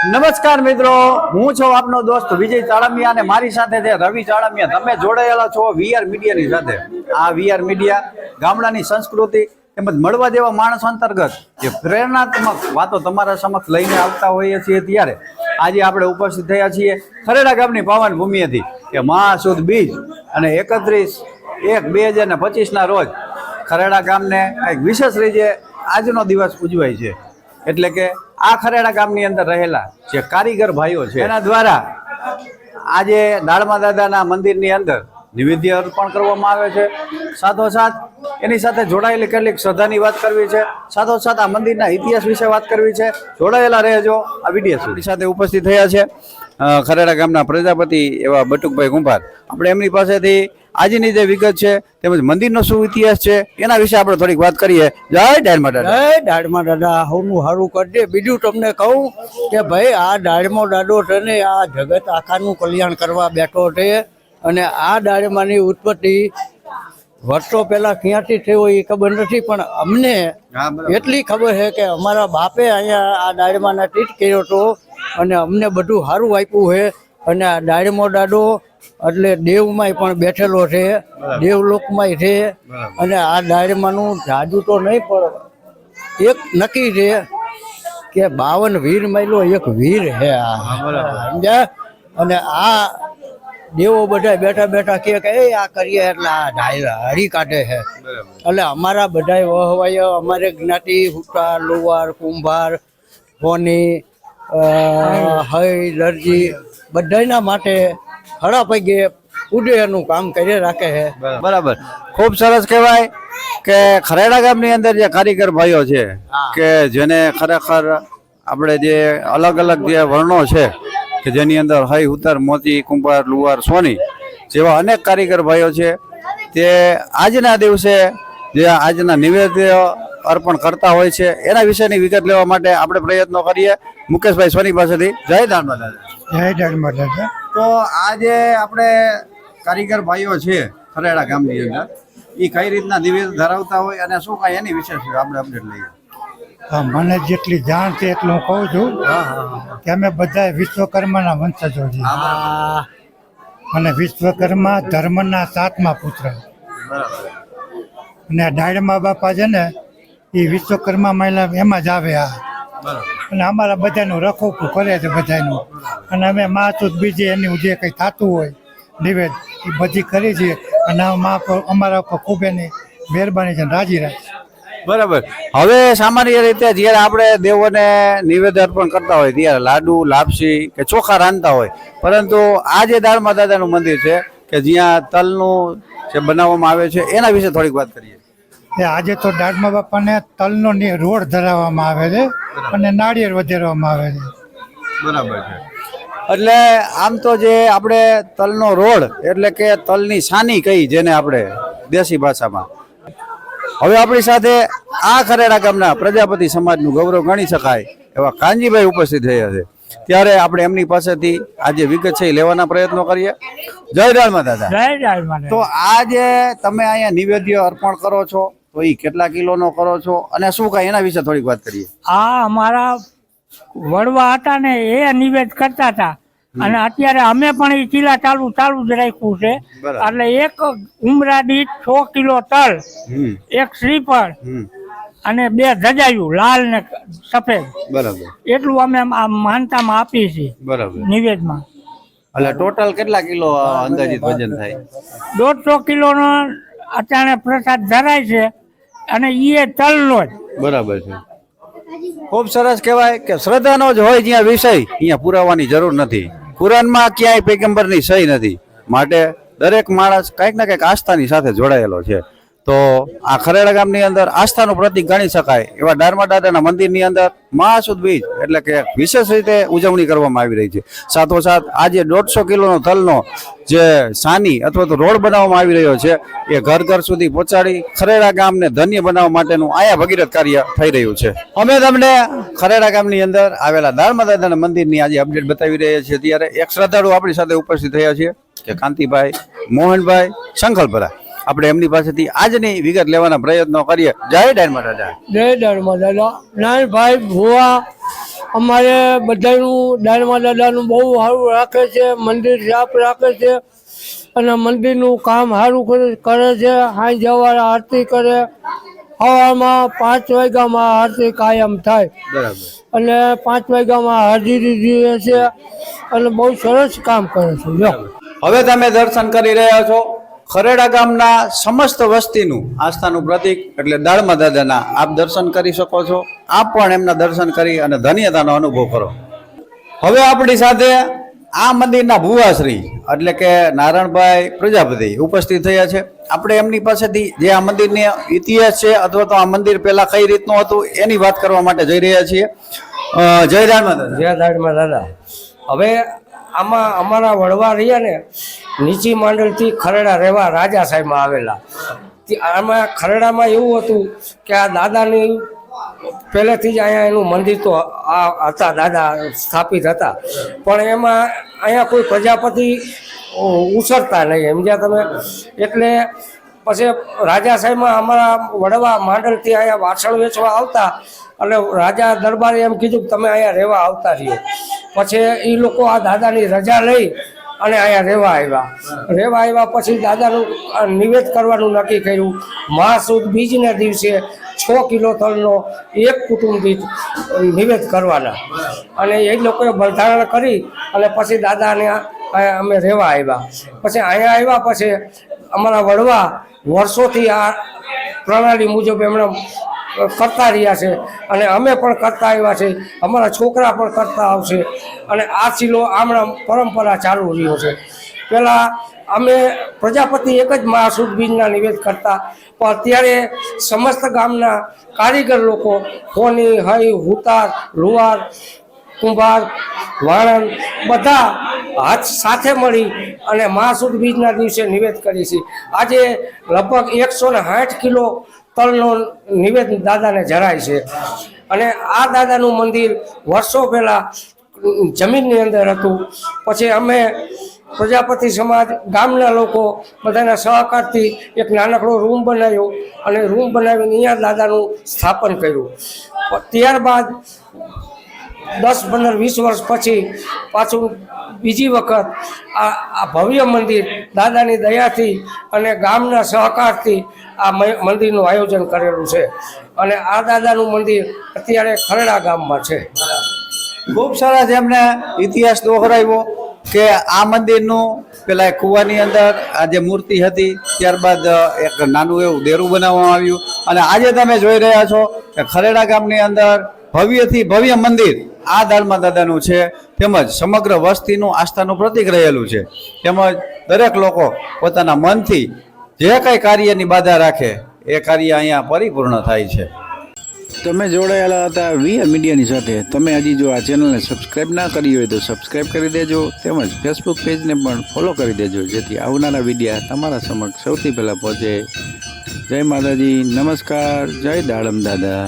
નમસ્કાર મિત્રો, હું છું આપનો દોસ્ત વિજય ચાળમિયા અને મારી સાથે છે રવિ ચાળમિયા. તમે જોડાયેલા છો વીઆર મીડિયાની સાથે. આ વીઆર મીડિયા ગામડાની સંસ્કૃતિ તેમજ મળવા જેવા માણસ અંતર્ગત જે પ્રેરણાત્મક વાતો તમારા સમક્ષ લઈને આવતા હોઈએ છીએ ત્યારે આજે આપણે ઉપસ્થિત થયા છીએ ખરેડા ગામની પાવન ભૂમિએથી કે મહાસુદ બીજ અને એકત્રીસ એક બે હજાર ને પચીસના રોજ ખરેડા ગામને કંઈક વિશેષ રીતે આજનો દિવસ ઉજવાય છે. એટલે કે આ ખરેડા ગામની અંદર રહેલા જે કારીગર ભાઈઓ છે. એના દ્વારા આજે દાળમા દાદાના મંદિરની અંદર નિવેદ્ય અર્પણ કરવામાં આવે છે. સાથોસાથ એની સાથે જોડાયેલી કેટલીક શ્રદ્ધાની વાત કરવી છે. સાથોસાથ આ મંદિરના ઇતિહાસ વિશે વાત કરવી છે. જોડાયેલા રહેજો આ વીડિયો સાથે ઉપસ્થિત થયા છે. ખરેડા ગામના પ્રજાપતિ એવા બટુકભાઈ કુંભાર આપણે એમની પાસેથી આજની જે વિગત છે તેમજ મંદિરનો શું ઇતિહાસ છે એના વિશે આપણે થોડીક વાત કરીએ. જય ડાળમા દાદા. જય દાડમાં દાદા. હું સારું કરજે. બીજું તમને કહું કે ભાઈ આ ડાળમો દાડો છે ને આ જગત આખાનું કલ્યાણ કરવા બેઠો છે અને આ ડાળમાની ઉત્પત્તિ વર્ષો પહેલા ક્યાંથી થયો એ ખબર નથી પણ અમને એટલી ખબર છે કે અમારા બાપે અહીંયા આ ડાળમાને ટીટ કર્યો હતો અને અમને બધું સારું આપ્યું છે. અને આ ડાયમો દાડો એટલે દેવમાંય પણ બેઠેલો છે. દેવલોકમાંય છે. અને આ ડાયમાનું જાજુ તો નહીં પણ એક નક્કી છે કે બાવન વીર માયલો એક વીર છે આ. સમજ્યા? અને આ દેવો બધા બેઠા બેઠા કે એ આ કરીએ એટલે આ ડાયર હરી કાઢે છે. એટલે અમારા બધા વહવાય અમારે જ્ઞાતિ હુટા લોવાર કુંભાર હોની હઈ દરજી બધાના માટે હળા પગે ઉડેનું કામ કરી રાખે છે. બરાબર. ખૂબ સરસ કહેવાય કે ખરેડા ગામની અંદર જે કારીગર ભાઈઓ છે કે જેને ખરેખર આપણે જે અલગ અલગ જે વર્ણો છે કે જેની અંદર હઈ ઉતર મોતી કુંભાર લુવાર સોની જેવા અનેક કારીગર ભાઈઓ છે તે આજના દિવસે જે આજના નિવેદ્ય અર્પણ કરતા હોય છે. એના વિશેની વિગત લેવા માટે આપણે પ્રયત્નો કરીએ. મુકેશભાઈ સોની પાસેથી. જય ધર્મદાદા દાદા જય ધર્મદાદા તો આજે આપણે કારીગર ભાઈઓ છે ખરેડા ગામની અંદર એ કઈ રીતના નિવેદન ધરાવતા હોય અને શું કાંઈ એની વિશે આપણે અપડેટ લઈએ? હા, મને જેટલી જાણ છે એટલું હું કહું છું કે અમે બધા વિશ્વકર્માના વંશજો છીએ. અને વિશ્વકર્મા ધર્મના સાતમા પુત્ર. અને ડાયડમા બાપા છે ને એ વિશ્વકર્મા મહિલા એમાં જ આવે આ. અને અમારા બધાનું રખોખું કરે છે બધાનું. અને અમે માસૂદ બીજે એનું જે કંઈ થતું હોય નિવેદ એ બધી કરી છીએ અને મા પર અમારા ઉપર ખૂબ એની મહેરબાની છે રાજી રાખે બરાબર. હવે સામાન્ય રીતે જ્યારે આપણે દેવોને નિવેદ અર્પણ કરતા હોય ત્યારે લાડુ લાપસી કે ચોખા રાંધતા હોય પરંતુ આ જે દાળમા દાદાનું મંદિર છે કે જ્યાં તલનું જે બનાવવામાં આવે છે એના વિશે થોડીક વાત કરીએ. એ આજે તો દાડમા બાપાને તલનો રોડ ધરાવવામાં આવે છે અને નાળિયેર વધારવામાં આવે છે. બરાબર છે. એટલે આમ તો જે આપણે તલનો રોડ એટલે કે તલની સાની કહી જેને આપણે દેશી ભાષામાં. હવે આપણી સાથે આ ખરેડા ગામના પ્રજાપતિ સમાજનું ગૌરવ ગણી શકાય એવા કાનજીભાઈ ઉપસ્થિત થયા છે. ત્યારે આપણે એમની પાસેથી આજે વિગત છે એ લેવાના પ્રયત્નો કરીએ. જય દાળમાં દાદા. જય દાડમાં તો આજે તમે અહીંયા નિવેદ્ય અર્પણ કરો છો. તો એ કેટલા કિલોનો કરો છો? અને શું કાંઈ એના વિશે થોડીક વાત કરીએ. આ અમારા વડવા હતા ને એ નિવેદ કરતા હતા. અને અત્યારે અમે પણ એ ચીલા ચાલુ ચાલુ જ રાખ્યું છે. એટલે એક ઉમરા દીઠ છ કિલો તલ એક શ્રીફળ અને બે ધજાયું લાલ ને સફેદ. બરાબર. એટલું અમે આ માનતામાં આપીએ છીએ બરાબર. નિવેદમાં. એટલે ટોટલ કેટલા કિલો અંદાજિત વજન થાય? દોઢસો કિલોનો અત્યારે પ્રસાદ ધરાય છે. અને એ તલનો જ. બરાબર છે. ખૂબ સરસ કહેવાય કે શ્રદ્ધાનો જ હોય જ્યાં વિષય અહીંયા પુરાવાની જરૂર નથી. કુરાનમાં ક્યાંય પૈગંબરની સહી નથી. માટે દરેક માણસ કંઈક ને કંઈક આસ્થાની સાથે જોડાયેલો છે. તો આ ખરેડા ગામની અંદર આસ્થાનું પ્રતિક ગણી શકાય એવા ડારમા દાદાના મંદિરની અંદર મહાસુદ બીજ એટલે કે વિશેષ રીતે ઉજવણી કરવામાં આવી રહી છે. સાથોસાથ આજે દોઢસો કિલોનો તલનો જે સાની અથવા તો રોડ બનાવવામાં આવી રહ્યો છે, એ ઘર ઘર સુધી પહોંચાડી ખરેડા ગામને ધન્ય બનાવવા માટેનું આયા ભગીરથ કાર્ય થઈ રહ્યું છે. અમે તમને ખરેડા ગામની અંદર આવેલા દાળમા દાદાના મંદિરની આજે અપડેટ બતાવી રહ્યા છીએ. ત્યારે એક શ્રદ્ધાળુ આપણી સાથે ઉપસ્થિત થયા છે, કે કાંતિભાઈ, મોહનભાઈ શંખલપરા આપણે એમની પાસેથી આજની વિગત લેવાના પ્રયત્નો કરીએ. જય ડાયમા દાદા જય દાડમાં દાદા નાનભાઈ ભુવા અમારે બધાનું દાડમા દાદાનું બહુ સારું રાખે છે મંદિર સાફ રાખે છે અને મંદિરનું કામ સારું કરે- છે હાઈ જવાળા આરતી કરે હવામાં પાંચ વાગ્યામાં આરતી કાયમ થાય. બરાબર. અને પાંચ વાગ્યામાં હાજરી દે છે અને બહુ સરસ કામ કરે છે જો. હવે તમે દર્શન કરી રહ્યા છો. ખરેડા ગામના સમસ્ત વસ્તીનું આસ્થાનું પ્રતીક એટલે દાળમા દાદાના આપ દર્શન કરી શકો છો. આપ પણ એમના દર્શન કરી અને ધન્યતાનો અનુભવ કરો. હવે આપણી સાથે આ મંદિરના ભુવાશ્રી એટલે કે નારાયણભાઈ પ્રજાપતિ ઉપસ્થિત થયા છે. આપણે એમની પાસેથી જે આ મંદિરની ઇતિહાસ છે અથવા તો આ મંદિર પહેલા કઈ રીતનું હતું એની વાત કરવા માટે જઈ રહ્યા છીએ. જય દાડમાં દાદા. જય દાડમાં દાદા. હવે આમાં અમારા વડવા રહ્યા ને નીચી માંડલથી ખરડા રહેવા રાજા સાહેબમાં આવેલા. આમાં ખરડામાં એવું હતું કે આ દાદાની પહેલેથી જ અહીંયા એનું મંદિર તો આ હતા, દાદા સ્થાપિત હતા. પણ એમાં અહીંયા કોઈ પ્રજાપતિ ઉછરતા નહીં. સમજ્યા તમે એટલે પછી રાજા સાહેબમાં અમારા વડવા માંડલથી અહીંયા વાસણ વેચવા આવતા એટલે રાજા દરબારે એમ કીધું કે તમે અહીંયા રહેવા આવતા રહ્યો. પછી એ લોકો આ દાદાની રજા લઈ અને અહીંયા રહેવા આવ્યા. રહેવા આવ્યા પછી દાદાનું નિવેદ કરવાનું નક્કી કર્યું. મહાસુદ બીજના દિવસે છ કિલો તલનો એક કુટુંબ દીઠ નિવેદ કરવાના. અને એ લોકોએ બંધારણ કરી અને પછી દાદાને અહીંયા અમે રહેવા આવ્યા. પછી અહીંયા આવ્યા પછી અમારા વડવા વર્ષોથી આ પ્રણાલી મુજબ એમણે કરતા રહ્યા છે અને અમે પણ કરતા આવ્યા છે. અમારા છોકરા પણ કરતા આવશે અને આ સિલો આમણા પરંપરા ચાલુ રહ્યો છે. પહેલાં અમે પ્રજાપતિ એક જ મહાસુદ બીજના નિવેદ કરતા, પણ અત્યારે સમસ્ત ગામના કારીગર લોકો કોની હઈ, હુતાર લુવાર કુંભાર વાણંદ બધા હાથ સાથે મળી અને મહાસુદ બીજના દિવસે નિવેદ કરી છે. આજે લગભગ એકસો ને કિલો તલનો નિવેદન દાદાને જરાય છે. અને આ દાદાનું મંદિર વર્ષો પહેલાં જમીનની અંદર હતું. પછી અમે પ્રજાપતિ સમાજ ગામના લોકો બધાના સહકારથી એક નાનકડો રૂમ બનાવ્યો અને રૂમ બનાવીને અહીંયા દાદાનું સ્થાપન કર્યું. ત્યારબાદ દસ, પંદર, વીસ વર્ષ પછી પાછું બીજી વખત આ ભવ્ય મંદિર દાદાની દયાથી અને ગામના સહકારથી આ મંદિરનું આયોજન કરેલું છે. અને આ દાદાનું મંદિર અત્યારે ખરડા ગામમાં છે. ખૂબ સરસ એમને ઇતિહાસ દોહરાવ્યો કે આ મંદિરનું પેલા કૂવાની અંદર આ જે મૂર્તિ હતી, ત્યારબાદ એક નાનું એવું દેરું બનાવવામાં આવ્યું. અને આજે તમે જોઈ રહ્યા છો કે ખરેડા ગામની અંદર ભવ્યથી ભવ્ય મંદિર આ દાળમાં દાદાનું છે, તેમજ સમગ્ર વસ્તીનું આસ્થાનું પ્રતીક રહેલું છે. તેમજ દરેક લોકો પોતાના મનથી જે કાંઈ કાર્યની બાધા રાખે, એ કાર્ય અહીંયા પરિપૂર્ણ થાય છે. તમે જોડાયેલા હતા વી મીડિયાની સાથે. તમે હજી જો આ ચેનલને સબસ્ક્રાઇબ ના કરી હોય તો સબસ્ક્રાઇબ કરી દેજો, તેમજ ફેસબુક પેજને પણ ફોલો કરી દેજો, જેથી આવનારા વિડીયા તમારા સમક્ષ સૌથી પહેલાં પહોંચે. જય માતાજી, નમસ્કાર, જય દાડમ દાદા.